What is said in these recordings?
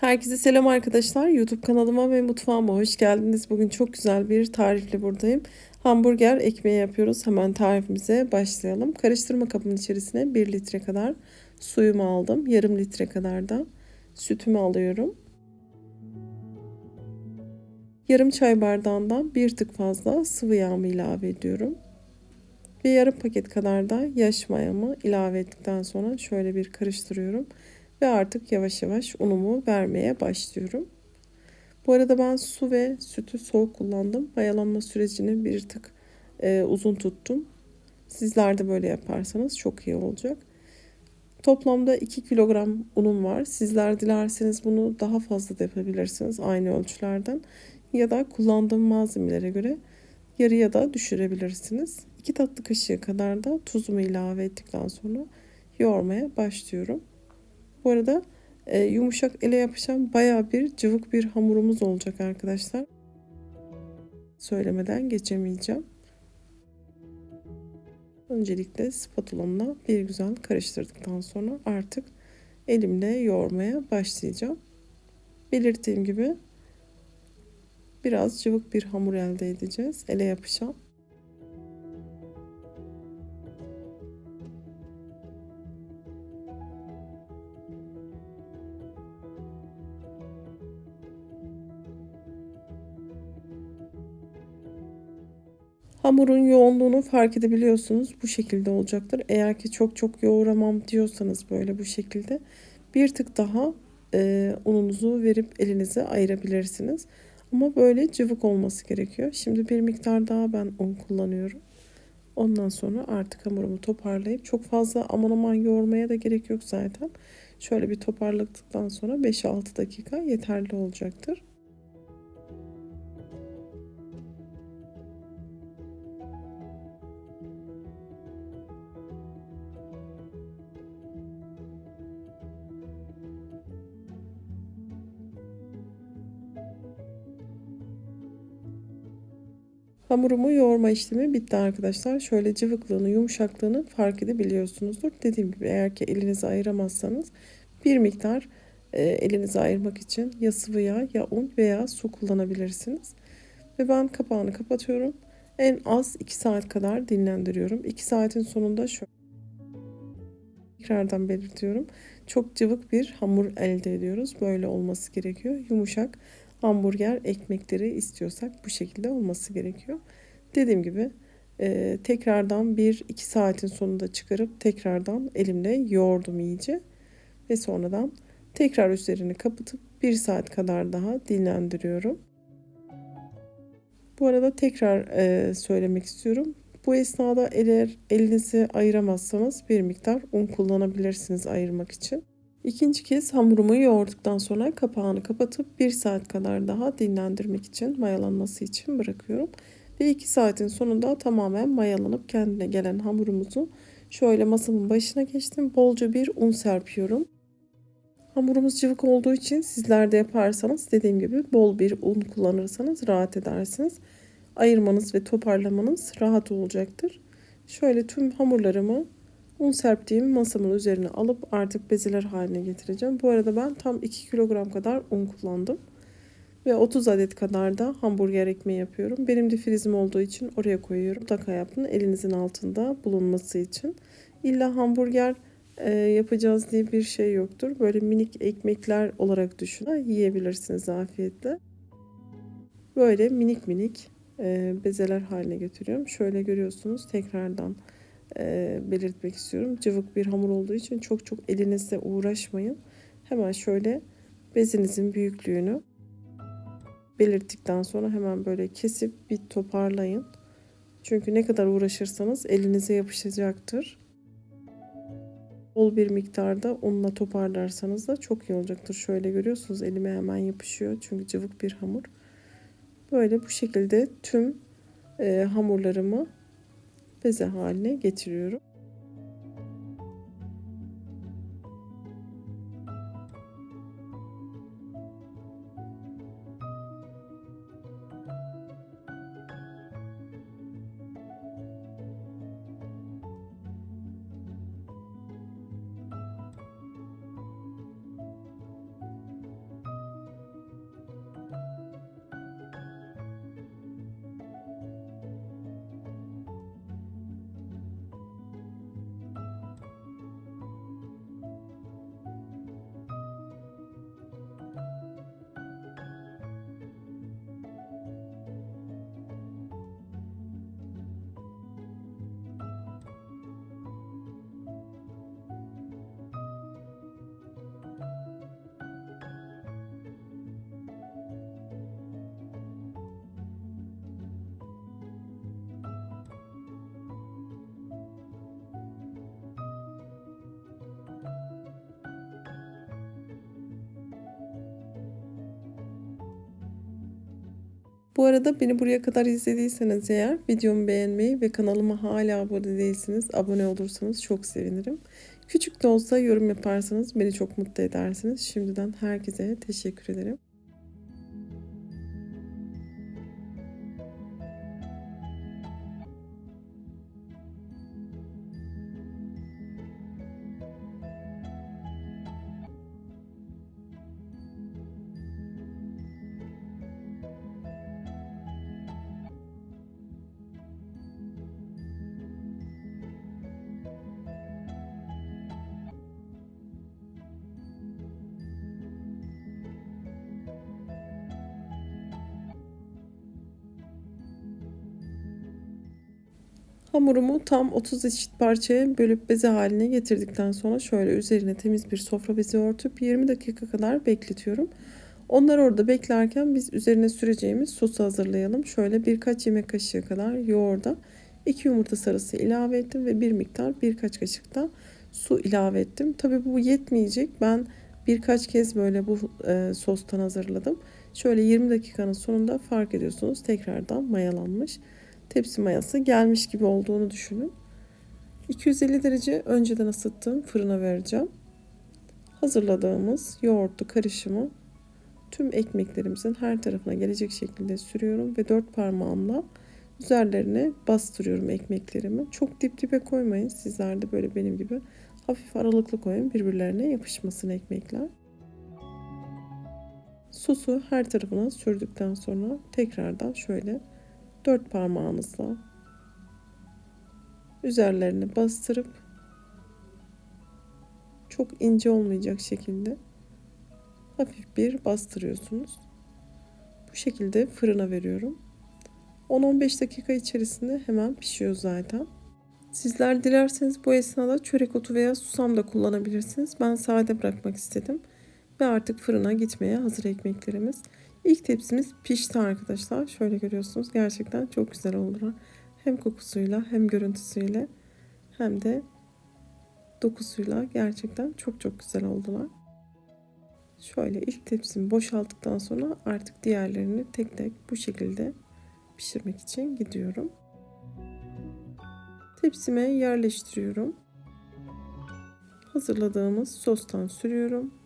Herkese selam arkadaşlar. YouTube kanalıma ve mutfağıma hoş geldiniz. Bugün çok güzel bir tarifle buradayım. Hamburger ekmeği yapıyoruz. Hemen tarifimize başlayalım. Karıştırma kabının içerisine 1 litre kadar suyumu aldım. Yarım litre kadar da sütümü alıyorum. Yarım çay bardağından bir tık fazla sıvı yağımı ilave ediyorum. Ve yarım paket kadar da yaş mayamı ilave ettikten sonra şöyle bir karıştırıyorum. Ve artık yavaş yavaş unumu vermeye başlıyorum. Bu arada ben su ve sütü soğuk kullandım. Mayalanma sürecini bir tık e, uzun tuttum. Sizler de böyle yaparsanız çok iyi olacak. Toplamda 2 kilogram unum var. Sizler dilerseniz bunu daha fazla da yapabilirsiniz aynı ölçülerden. Ya da kullandığım malzemelere göre yarıya da düşürebilirsiniz. 2 tatlı kaşığı kadar da tuzumu ilave ettikten sonra yoğurmaya başlıyorum. Bu arada e, yumuşak ele yapışan baya bir cıvık bir hamurumuz olacak arkadaşlar. Söylemeden geçemeyeceğim. Öncelikle spatulamla bir güzel karıştırdıktan sonra artık elimle yoğurmaya başlayacağım. Belirttiğim gibi biraz cıvık bir hamur elde edeceğiz. Ele yapışan. Hamurun yoğunluğunu fark edebiliyorsunuz. Bu şekilde olacaktır. Eğer ki çok çok yoğuramam diyorsanız böyle bu şekilde bir tık daha e, ununuzu verip elinize ayırabilirsiniz. Ama böyle cıvık olması gerekiyor. Şimdi bir miktar daha ben un kullanıyorum. Ondan sonra artık hamurumu toparlayıp çok fazla aman aman yoğurmaya da gerek yok zaten. Şöyle bir toparladıktan sonra 5-6 dakika yeterli olacaktır. Hamurumu yoğurma işlemi bitti arkadaşlar. Şöyle cıvıklığını, yumuşaklığını fark edebiliyorsunuzdur. Dediğim gibi eğer ki elinizi ayıramazsanız bir miktar e, elinizi ayırmak için ya sıvı yağ ya un veya su kullanabilirsiniz. Ve ben kapağını kapatıyorum. En az 2 saat kadar dinlendiriyorum. 2 saatin sonunda şöyle tekrardan belirtiyorum. Çok cıvık bir hamur elde ediyoruz. Böyle olması gerekiyor. Yumuşak hamburger ekmekleri istiyorsak bu şekilde olması gerekiyor. Dediğim gibi e, tekrardan 1-2 saatin sonunda çıkarıp tekrardan elimle yoğurdum iyice. Ve sonradan tekrar üzerini kapatıp 1 saat kadar daha dinlendiriyorum. Bu arada tekrar e, söylemek istiyorum. Bu esnada eğer elinizi ayıramazsanız bir miktar un kullanabilirsiniz ayırmak için. İkinci kez hamurumu yoğurduktan sonra kapağını kapatıp 1 saat kadar daha dinlendirmek için mayalanması için bırakıyorum. Ve 2 saatin sonunda tamamen mayalanıp kendine gelen hamurumuzu şöyle masamın başına geçtim. Bolca bir un serpiyorum. Hamurumuz cıvık olduğu için sizler de yaparsanız dediğim gibi bol bir un kullanırsanız rahat edersiniz. Ayırmanız ve toparlamanız rahat olacaktır. Şöyle tüm hamurlarımı Un serptiğim masamın üzerine alıp artık bezeler haline getireceğim. Bu arada ben tam 2 kilogram kadar un kullandım. Ve 30 adet kadar da hamburger ekmeği yapıyorum. Benim de frizim olduğu için oraya koyuyorum. Mutlaka yapın elinizin altında bulunması için. İlla hamburger e, yapacağız diye bir şey yoktur. Böyle minik ekmekler olarak düşünün. Yiyebilirsiniz afiyetle. Böyle minik minik e, bezeler haline getiriyorum. Şöyle görüyorsunuz tekrardan e, belirtmek istiyorum. Cıvık bir hamur olduğu için çok çok elinizle uğraşmayın. Hemen şöyle bezinizin büyüklüğünü belirttikten sonra hemen böyle kesip bir toparlayın. Çünkü ne kadar uğraşırsanız elinize yapışacaktır. Bol bir miktarda unla toparlarsanız da çok iyi olacaktır. Şöyle görüyorsunuz elime hemen yapışıyor. Çünkü cıvık bir hamur. Böyle bu şekilde tüm e, hamurlarımı beze haline getiriyorum. Bu arada beni buraya kadar izlediyseniz eğer videomu beğenmeyi ve kanalıma hala abone değilseniz abone olursanız çok sevinirim. Küçük de olsa yorum yaparsanız beni çok mutlu edersiniz. Şimdiden herkese teşekkür ederim. Hamurumu tam 30 eşit parçaya bölüp beze haline getirdikten sonra şöyle üzerine temiz bir sofra bezi örtüp 20 dakika kadar bekletiyorum. Onlar orada beklerken biz üzerine süreceğimiz sosu hazırlayalım. Şöyle birkaç yemek kaşığı kadar yoğurda 2 yumurta sarısı ilave ettim ve bir miktar birkaç kaşık da su ilave ettim. Tabi bu yetmeyecek. Ben birkaç kez böyle bu e, sostan hazırladım. Şöyle 20 dakikanın sonunda fark ediyorsunuz tekrardan mayalanmış tepsi mayası gelmiş gibi olduğunu düşünün. 250 derece önceden ısıttığım fırına vereceğim. Hazırladığımız yoğurtlu karışımı tüm ekmeklerimizin her tarafına gelecek şekilde sürüyorum ve dört parmağımla üzerlerine bastırıyorum ekmeklerimi. Çok dip dibe koymayın. Sizler de böyle benim gibi hafif aralıklı koyun birbirlerine yapışmasın ekmekler. Sosu her tarafına sürdükten sonra tekrardan şöyle dört parmağınızla üzerlerine bastırıp çok ince olmayacak şekilde hafif bir bastırıyorsunuz. Bu şekilde fırına veriyorum. 10-15 dakika içerisinde hemen pişiyor zaten. Sizler dilerseniz bu esnada çörek otu veya susam da kullanabilirsiniz. Ben sade bırakmak istedim. Ve artık fırına gitmeye hazır ekmeklerimiz. İlk tepsimiz pişti arkadaşlar. Şöyle görüyorsunuz. Gerçekten çok güzel oldular. Hem kokusuyla hem görüntüsüyle hem de dokusuyla gerçekten çok çok güzel oldular. Şöyle ilk tepsimi boşalttıktan sonra artık diğerlerini tek tek bu şekilde pişirmek için gidiyorum. Tepsime yerleştiriyorum. Hazırladığımız sostan sürüyorum.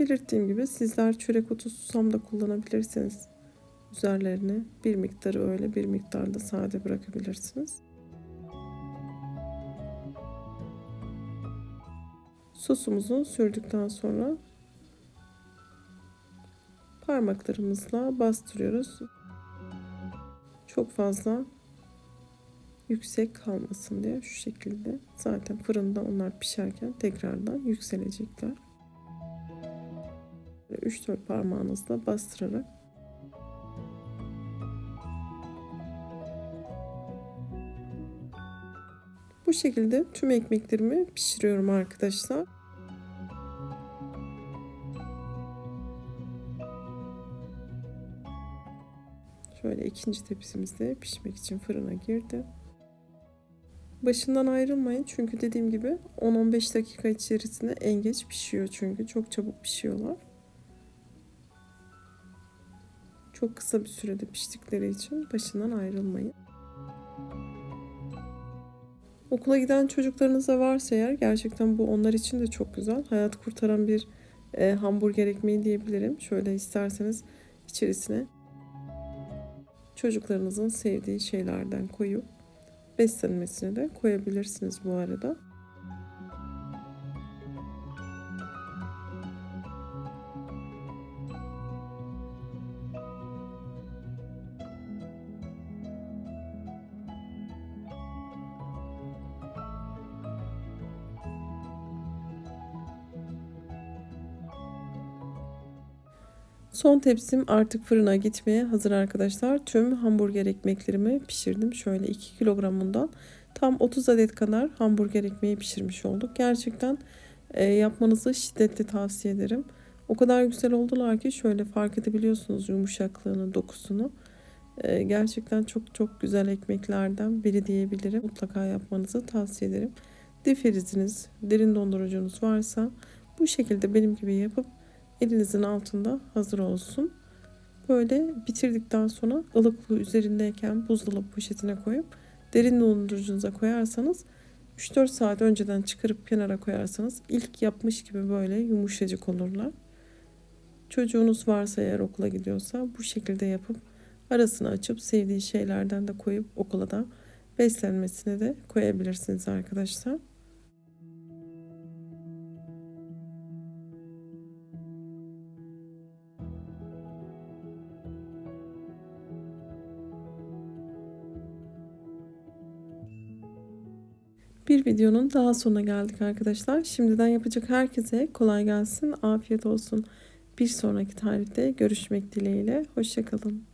Belirttiğim gibi sizler çörek otu susam da kullanabilirsiniz. Üzerlerine bir miktarı öyle bir miktarda sade bırakabilirsiniz. Sosumuzu sürdükten sonra parmaklarımızla bastırıyoruz. Çok fazla yüksek kalmasın diye şu şekilde. Zaten fırında onlar pişerken tekrardan yükselecekler. 3-4 parmağınızla bastırarak Bu şekilde tüm ekmeklerimi pişiriyorum arkadaşlar. Şöyle ikinci tepsimiz de pişmek için fırına girdi. Başından ayrılmayın çünkü dediğim gibi 10-15 dakika içerisinde en geç pişiyor çünkü çok çabuk pişiyorlar. Çok kısa bir sürede piştikleri için başından ayrılmayın. Okula giden çocuklarınız da varsa eğer gerçekten bu onlar için de çok güzel. Hayat kurtaran bir e, hamburger ekmeği diyebilirim. Şöyle isterseniz içerisine çocuklarınızın sevdiği şeylerden koyup beslenmesine de koyabilirsiniz bu arada. Son tepsim artık fırına gitmeye hazır arkadaşlar. Tüm hamburger ekmeklerimi pişirdim. Şöyle 2 kilogramından tam 30 adet kadar hamburger ekmeği pişirmiş olduk. Gerçekten e, yapmanızı şiddetle tavsiye ederim. O kadar güzel oldular ki şöyle fark edebiliyorsunuz yumuşaklığını, dokusunu. E, gerçekten çok çok güzel ekmeklerden biri diyebilirim. Mutlaka yapmanızı tavsiye ederim. Difriziniz, derin dondurucunuz varsa bu şekilde benim gibi yapıp elinizin altında hazır olsun. Böyle bitirdikten sonra ılıklığı üzerindeyken buzdolabı poşetine koyup derin dondurucunuza koyarsanız 3-4 saat önceden çıkarıp kenara koyarsanız ilk yapmış gibi böyle yumuşacık olurlar. Çocuğunuz varsa eğer okula gidiyorsa bu şekilde yapıp arasını açıp sevdiği şeylerden de koyup okula da beslenmesine de koyabilirsiniz arkadaşlar. Bir videonun daha sonuna geldik arkadaşlar. Şimdiden yapacak herkese kolay gelsin, afiyet olsun. Bir sonraki tarihte görüşmek dileğiyle. Hoşçakalın.